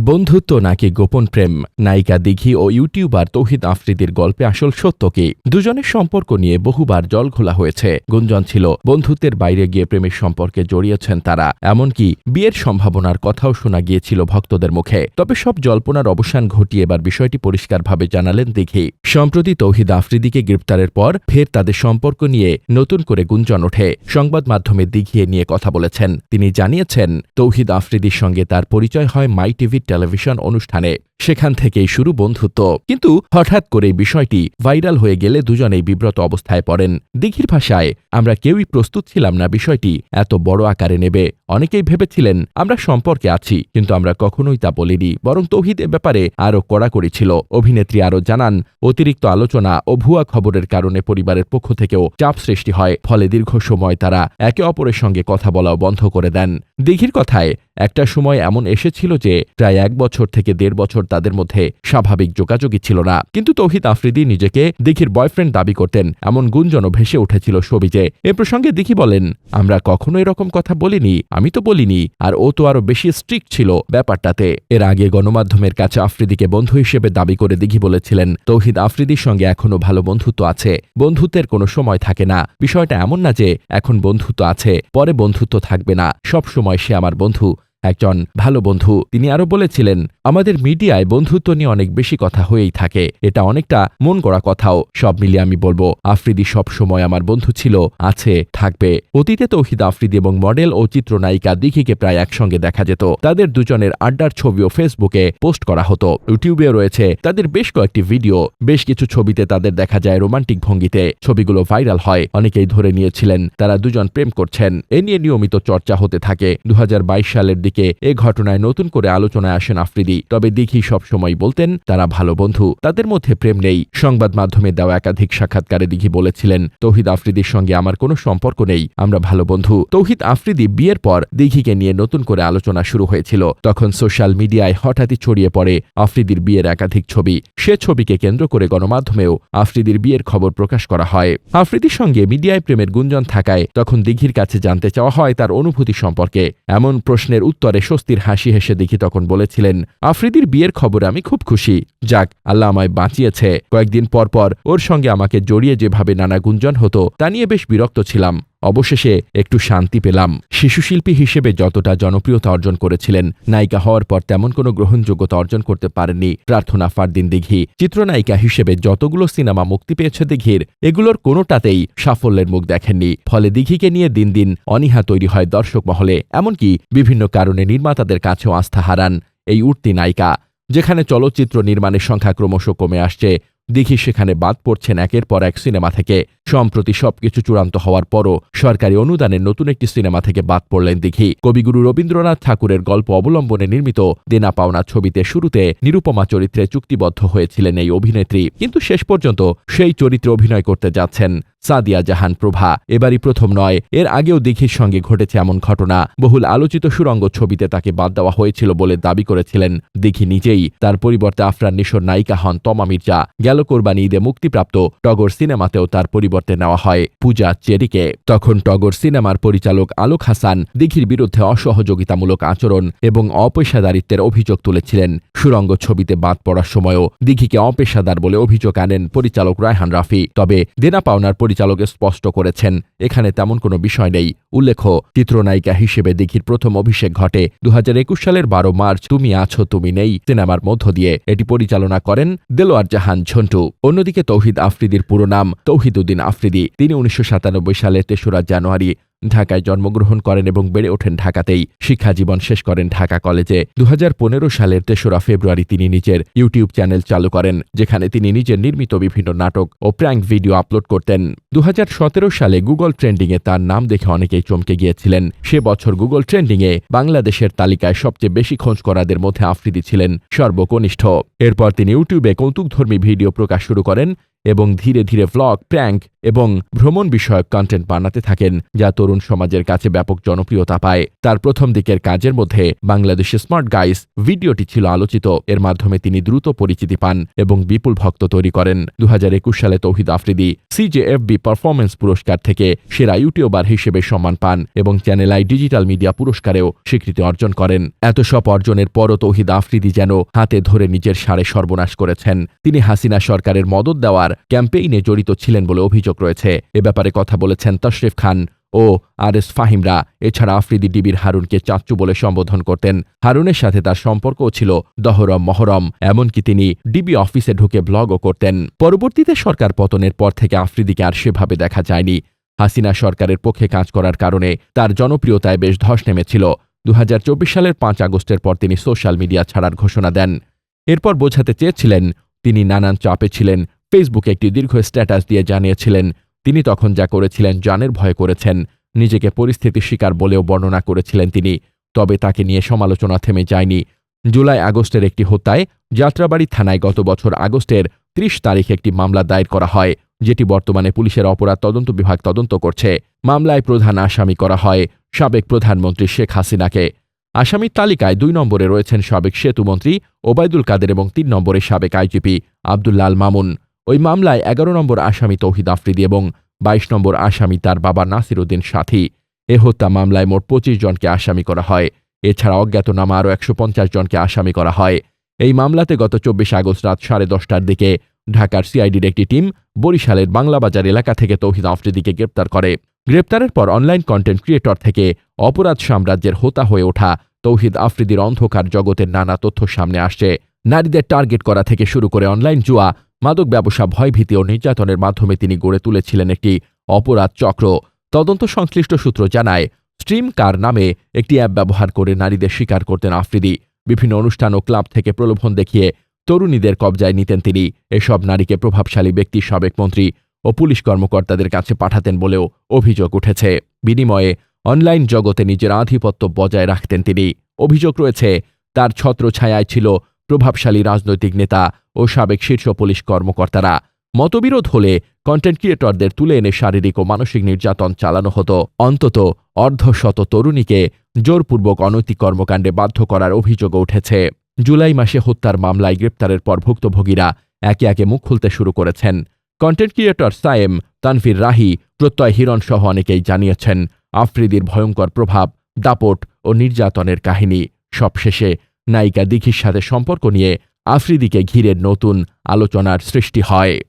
বন্ধুত্ব নাকি গোপন প্রেম? নায়িকা দিঘি ও ইউটিউবার তৌহিদ আফ্রিদির গল্পে আসল সত্য কি? দুজনের সম্পর্ক নিয়ে বহুবার জল ঘোলা হয়েছে। গুঞ্জন ছিল, বন্ধুত্বের বাইরে গিয়ে প্রেমের সম্পর্কে জড়িয়েছেন তারা। এমনকি বিয়ের সম্ভাবনার কথাও শোনা গিয়েছিল ভক্তদের মুখে। তবে সব জল্পনার অবসান ঘটিয়ে এবার বিষয়টি পরিষ্কারভাবে জানালেন দিঘি। সম্প্রতি তৌহিদ আফ্রিদিকে গ্রেপ্তারের পর ফের তাদের সম্পর্ক নিয়ে নতুন করে গুঞ্জন ওঠে। সংবাদ মাধ্যমে দিঘিয়ে নিয়ে কথা বলেছেন। তিনি জানিয়েছেন, তৌহিদ আফ্রিদির সঙ্গে তার পরিচয় হয় মাই টিভি টেলিভিশন অনুষ্ঠানে। সেখান থেকেই শুরু বন্ধুত্ব। কিন্তু হঠাৎ করে বিষয়টি ভাইরাল হয়ে গেলে দুজনেই বিব্রত অবস্থায় পড়েন। দিঘির ভাষায়, আমরা কেউই প্রস্তুত ছিলাম না বিষয়টি এত বড় আকারে নেবে। অনেকেই ভেবেছিলেন, আমরা সম্পর্কে আছি, কিন্তু আমরা কখনোই তা বলিনি। বরং তৌহিদ এ ব্যাপারে আরও কড়াকড়ি ছিল। অভিনেত্রী আরও জানান, অতিরিক্ত আলোচনা ও ভুয়া খবরের কারণে পরিবারের পক্ষ থেকেও চাপ সৃষ্টি হয়। ফলে দীর্ঘ সময় তারা একে অপরের সঙ্গে কথা বলাও বন্ধ করে দেন। দিঘির কথায় একটা সময় এমন এসেছিল যে প্রায় এক বছর থেকে দেড় বছর তাদের মধ্যে স্বাভাবিক যোগাযোগই ছিল না। কিন্তু তৌহিদ আফ্রিদি নিজেকে দিঘির বয়ফ্রেন্ড দাবি করতেন, এমন গুঞ্জনও ভেসে উঠেছিল সবিজে এ প্রসঙ্গে দিঘি বলেন, আমরা কখনো এরকম কথা বলিনি, আমি তো বলিনি, আর ও তো আরও বেশি স্ট্রিক্ট ছিল ব্যাপারটাতে। এর আগে গণমাধ্যমের কাছে আফ্রিদিকে বন্ধু হিসেবে দাবি করে দিঘি বলেছিলেন, তৌহিদ আফ্রিদির সঙ্গে এখনও ভালো বন্ধুত্ব আছে, বন্ধুত্বের কোনো সময় থাকে না। বিষয়টা এমন না যে এখন বন্ধুত্ব আছে, পরে বন্ধুত্ব থাকবে না সব সময় সে আমার বন্ধু একজন ভালো বন্ধু। তিনি আরও বলেছিলেন, আমাদের মিডিয়ায় বন্ধুত্ব নিয়ে অনেক বেশি কথা হয়েই থাকে। এটা অনেকটা মন গড়া কথাও। সব মিলিয়ে আমি বলব, আফ্রিদি সব সময় আমার বন্ধু ছিল, আছে, থাকবে। অতীতে তৌহিদ আফ্রিদি এবং মডেল ও চিত্রনায়িকা দিঘিকে প্রায় একসঙ্গে দেখা যেত। তাদের দুজনের আড্ডার ছবিও ফেসবুকে পোস্ট করা হতো। ইউটিউবেও রয়েছে তাদের বেশ কয়েকটি ভিডিও। বেশ কিছু ছবিতে তাদের দেখা যায় রোমান্টিক ভঙ্গিতে। ছবিগুলো ভাইরাল হয়। অনেকেই ধরে নিয়েছিলেন, তারা দুজন প্রেম করছেন। এ নিয়ে নিয়মিত চর্চা হতে থাকে। দু হাজার বাইশ সালের দিকে এ ঘটনায় নতুন করে আলোচনায় আসেন আফ্রিদি। তবে দিঘি সবসময় বলতেন, তারা ভালো বন্ধু। তাদের মধ্যে প্রেম নেই। সংবাদ মাধ্যমে দেওয়া একাধিক সাক্ষাৎকারে দিঘি বলেছিলেন, তৌহিদ আফ্রিদির সঙ্গে আমার কোনো সম্পর্ক নেই, আমরা ভালো বন্ধু। তৌহিদ আফ্রিদি বিয়ের পর দিঘিকে নিয়ে নতুন করে আলোচনা শুরু হয়েছিল। তখন সোশ্যাল মিডিয়ায় হঠাৎই ছড়িয়ে পড়ে আফ্রিদির বিয়ের একাধিক ছবি। সে ছবিকে কেন্দ্র করে গণমাধ্যমেও আফ্রিদির বিয়ের খবর প্রকাশ করা হয়। আফ্রিদির সঙ্গে মিডিয়ায় প্রেমের গুঞ্জন থাকায় তখন দিঘির কাছে জানতে চাওয়া হয় তার অনুভূতি সম্পর্কে। এমন প্রশ্নের উত্তরে স্বস্তির হাসি হেসে দেখি তখন বলেছিলেন, আফ্রিদির বিয়ের খবরে আমি খুব খুশি। যাক, আল্লাহ আমায় বাঁচিয়েছে। কয়েকদিন পর পর ওর সঙ্গে আমাকে জড়িয়ে যেভাবে নানা গুঞ্জন হতো, তা নিয়ে বেশ বিরক্ত ছিলাম। অবশেষে একটু শান্তি পেলাম। শিশুশিল্পী হিসেবে যতটা জনপ্রিয়তা অর্জন করেছিলেন, নায়িকা হওয়ার পর তেমন কোনো গ্রহণযোগ্যতা অর্জন করতে পারেননি প্রার্থনা ফারদিন দিঘি। চিত্রনায়িকা হিসেবে যতগুলো সিনেমা মুক্তি পেয়েছে দিঘির, এগুলোর কোনোটাতেই সাফল্যের মুখ দেখেননি। ফলে দিঘিকে নিয়ে দিন দিন অনীহা তৈরি হয় দর্শক মহলে, এমনকি বিভিন্ন কারণে নির্মাতাদের কাছেও আস্থা হারান এই উঠতি নায়িকা, যেখানে চলচ্চিত্র নির্মাণের সংখ্যা ক্রমশ কমে আসছে। দিঘি সেখানে বাদ পড়ছেন একের পর এক সিনেমা থেকে। সম্প্রতি সবকিছু চূড়ান্ত হওয়ার পরও সরকারি অনুদানের নতুন একটি সিনেমা থেকে বাদ পড়লেন দিঘি কবিগুরু রবীন্দ্রনাথ ঠাকুরের গল্প অবলম্বনে নির্মিত দেনা পাওনা ছবিতে শুরুতে নিরুপমা চরিত্রে চুক্তিবদ্ধ হয়েছিলেন এই অভিনেত্রী। কিন্তু শেষ পর্যন্ত সেই চরিত্রে অভিনয় করতে যাচ্ছেন সাদিয়া জাহান প্রভা। এবারই প্রথম নয়। এর আগেও দিঘির সঙ্গে ঘটেছে এমন ঘটনা। বহুল আলোচিত সুরঙ্গ ছবিতে তাকে বাদ দেওয়া হয়েছিল বলে দাবি করেছিলেন দিঘি নিজেই। তার পরিবর্তে আফরান নিশোর নায়িকা হন তমা মির্জা। গেল কোরবানি ঈদে মুক্তিপ্রাপ্ত টগর সিনেমাতেও তার পরিবর্তে নেওয়া হয় পূজা চেরিকে। তখন টগর সিনেমার পরিচালক আলোক হাসান দিঘির বিরুদ্ধে অসহযোগিতামূলক আচরণ এবং অপেশাদারিত্বের অভিযোগ তুলেছিলেন। সুরঙ্গ ছবিতে বাদ পড়ার সময়ও দিঘিকে অপেশাদার বলে অভিযোগ আনেন পরিচালক রায়হান রাফি। তবে দেনা পাওনার পরিচালক স্পষ্ট করেছেন, এখানে তেমন কোনো বিষয় নেই। উল্লেখ্য, চিত্রনায়িকা হিসেবে দিঘির প্রথম অভিষেক ঘটে দু হাজার একুশ সালের বারো মার্চ, তুমি আছো, তুমি নেই সিনেমার মধ্য দিয়ে। এটি পরিচালনা করেন দেলোয়ার জাহান ঝন্টু। অন্যদিকে তৌহিদ আফ্রিদির পুরো নাম তৌহিদ উদ্দিন আফ্রিদি। তিনি উনিশশো সাতানব্বই সালে তেসরা জানুয়ারি ঢাকায় জন্মগ্রহণ করেন এবং বেড়ে ওঠেন ঢাকাতেই। শিক্ষা জীবন শেষ করেন ঢাকা কলেজে। দু হাজার পনেরো সালের তেসরা ফেব্রুয়ারি তিনি নিজের ইউটিউব চ্যানেল চালু করেন, যেখানে তিনি নিজের নির্মিত বিভিন্ন নাটক ও প্র্যাঙ্ক ভিডিও আপলোড করতেন। দু হাজার সতেরো সালে গুগল ট্রেন্ডিংয়ে তার নাম দেখে অনেকেই চমকে গিয়েছিলেন। সে বছর গুগল ট্রেন্ডিংয়ে বাংলাদেশের তালিকায় সবচেয়ে বেশি খোঁজ করাদের মধ্যে আফ্রিদি ছিলেন সর্বকনিষ্ঠ। এরপর তিনি ইউটিউবে কৌতুকধর্মী ভিডিও প্রকাশ শুরু করেন এবং ধীরে ধীরে ভ্লগ প্র্যাঙ্ক এবং ভ্রমণ বিষয়ক কন্টেন্ট বানাতে থাকেন, যা তরুণ সমাজের কাছে ব্যাপক জনপ্রিয়তা পায়। তার প্রথম দিকের কাজের মধ্যে বাংলাদেশের স্মার্ট গাইস ভিডিওটি ছিল আলোচিত। এর মাধ্যমে তিনি দ্রুত পরিচিতি পান এবং বিপুল ভক্ত তৈরি করেন। দু হাজার একুশ সালে তৌহিদ আফ্রিদি সিজেএফবি পারফরমেন্স পুরস্কার থেকে সেরা ইউটিউবার হিসেবে সম্মান পান এবং চ্যানেল আই ডিজিটাল মিডিয়া পুরস্কারেও স্বীকৃতি অর্জন করেন। এত সব অর্জনের পরও তৌহিদ আফ্রিদি যেন হাতে ধরে নিজের সারে সর্বনাশ করেছেন। তিনি হাসিনা সরকারের মদত দেওয়ার ক্যাম্পেইনে জড়িত ছিলেন বলে অভিযোগ রয়েছে। এ ব্যাপারে কথা বলেছেন তশরিফ খান ও আর এস ফাহিমরা। এছাড়া আফ্রিদি ডিবির হারুনকে চাচ্চু বলে সম্বোধন করতেন। হারুনের সাথে তার সম্পর্কও ছিল দহরম মহরম, এমনকি তিনি ডিবি অফিসে ঢুকে ব্লগও করতেন। পরবর্তীতে সরকার পতনের পর থেকে আফ্রিদিকে আর সেভাবে দেখা যায়নি। হাসিনা সরকারের পক্ষে কাজ করার কারণে তার জনপ্রিয়তায় বেশ ধস নেমেছিল। দু হাজার চব্বিশ সালের পাঁচ আগস্টের পর তিনি সোশ্যাল মিডিয়া ছাড়ার ঘোষণা দেন। এরপর বোঝাতে চেয়েছিলেন, তিনি নানান চাপে ছিলেন ফেসবুকে একটি দীর্ঘ স্ট্যাটাস দিয়ে জানিয়েছিলেন, তিনি তখন যা করেছিলেন জানের ভয়ে করেছেন। নিজেকে পরিস্থিতির শিকার বলেও বর্ণনা করেছিলেন তিনি। তবে তাকে নিয়ে সমালোচনা থেমে যায়নি। জুলাই আগস্টের একটি হত্যায় যাত্রাবাড়ি থানায় গত বছর আগস্টের ত্রিশ তারিখ একটি মামলা দায়ের করা হয়, যেটি বর্তমানে পুলিশের অপরাধ তদন্ত বিভাগ তদন্ত করছে। মামলায় প্রধান আসামি করা হয় সাবেক প্রধানমন্ত্রী শেখ হাসিনাকে। আসামির তালিকায় দুই নম্বরে রয়েছেন সাবেক সেতুমন্ত্রী ওবায়দুল কাদের এবং তিন নম্বরে সাবেক আইজিপি আবদুল্লাল মামুন। ওই মামলায় এগারো নম্বর আসামি তৌহিদ আফ্রিদি এবং বাইশ নম্বর আসামি তার বাবা নাসির উদ্দিন সাথী। এ হত্যা মামলায় মোট পঁচিশ জনকে আসামি করা হয়। এছাড়া অজ্ঞাতনামা আরও একশো পঞ্চাশ জনকে আসামি করা হয়। এই মামলাতে গত চব্বিশ আগস্ট রাত সাড়ে দশটার দিকে ঢাকার সিআইডির একটি টিম বরিশালের বাংলাবাজার এলাকা থেকে তৌহিদ আফ্রিদিকে গ্রেপ্তার করে। গ্রেপ্তারের পর অনলাইন কন্টেন্ট ক্রিয়েটর থেকে অপরাধ সাম্রাজ্যের হোতা হয়ে ওঠা তৌহিদ আফ্রিদির অন্ধকার জগতের নানা তথ্য সামনে আসছে। নারীদের টার্গেট করা থেকে শুরু করে অনলাইন জুয়া মাদক ব্যবসা, ভয়ভীতি ও নির্যাতনের মাধ্যমে তিনি গড়ে তুলেছিলেন একটি অপরাধ চক্র। তদন্ত সংশ্লিষ্ট সূত্র জানায়, স্ট্রিম কার নামে একটি অ্যাপ ব্যবহার করে নারীদের শিকার করতেন আফ্রিদি। বিভিন্ন অনুষ্ঠান ও ক্লাব থেকে প্রলোভন দেখিয়ে তরুণীদের কবজায় নিতেন তিনি। এসব নারীকে প্রভাবশালী ব্যক্তি, সাবেক মন্ত্রী ও পুলিশ কর্মকর্তাদের কাছে পাঠাতেন বলেও অভিযোগ উঠেছে। বিনিময়ে অনলাইন জগতে নিজের আধিপত্য বজায় রাখতেন তিনি। অভিযোগ রয়েছে, তার ছত্রছায়ায় ছিল প্রভাবশালী রাজনৈতিক নেতা ও সাবেক শীর্ষ পুলিশ কর্মকর্তারা। মতবিরোধ হলে কন্টেন্ট ক্রিয়েটরদের তুলে এনে শারীরিক ও মানসিক নির্যাতন চালানো হতো। অন্তত অর্ধশত তরুণীকে জোরপূর্বক অনৈতিক কর্মকাণ্ডে বাধ্য করার অভিযোগও উঠেছে। জুলাই মাসে হত্যার মামলায় গ্রেপ্তারের পর ভুক্তভোগীরা একে একে মুখ খুলতে শুরু করেছেন। কন্টেন্ট ক্রিয়েটর সায়েম তানফির রাহি, প্রত্যয় হিরণ সহ অনেকেই জানিয়েছেন, আফ্রিদির ভয়ঙ্কর প্রভাব, দাপট ও নির্যাতনের কাহিনী। সবশেষে নায়িকা দিঘির সাথে সম্পর্ক নিয়ে আফ্রিদিকে ঘিরে নতুন আলোচনার সৃষ্টি হয়।